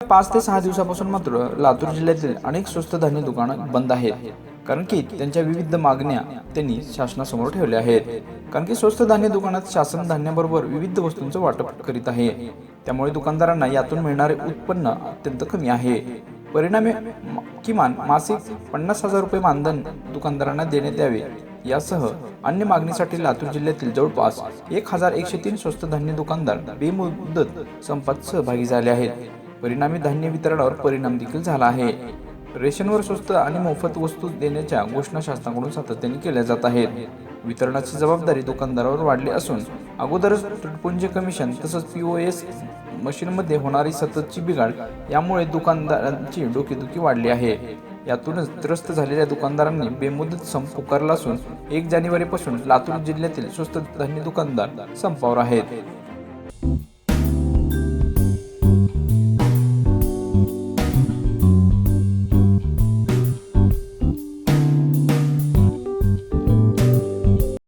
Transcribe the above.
पाच ते सहा दिवसापासून मात्र लातूर जिल्ह्यातील अनेक स्वस्त धान्य दुकानं बंद आहेत. कारण की त्यांच्या विविध मागण्या त्यांनी शासनासमोर ठेवल्या आहेत. कारण की स्वस्त धान्य दुकानात शासन धान्याबरोबर विविध वस्तूंचं वाटप करीत आहे. त्यामुळे दुकानदारांना यातून मिळणारे उत्पन्न अत्यंत कमी आहे. परिणामी किमान मासिक पन्नास हजार रुपये मानधन दुकानदारांना देण्यात यावे. यासह अन्य मागणीसाठी लातूर जिल्ह्यातील जवळपास एक हजार एकशे तीन स्वस्त धान्य दुकानदार बेमुदत संपात सहभागी झाले आहेत. परिणामी धान्य वितरणावर परिणाम देखील झाला आहे. रेशनवर स्वस्त आणि मोफत वस्तू देण्याच्या घोषणा शासनाकडून सातत्याने केल्या जात आहेत. वितरणाची जबाबदारी दुकानदारावर वाढली असून अगोदरच तुटपुंजे कमिशन तसंच पी ओ एस मशीनमध्ये होणारी सततची बिघाड यामुळे दुकानदारांची डोकेदुखी वाढली आहे. यातूनच त्रस्त झालेल्या दुकानदारांनी बेमुदत संप पुकारला असून एक जानेवारीपासून लातूर जिल्ह्यातील स्वस्त धान्य दुकानदार संपावर आहेत.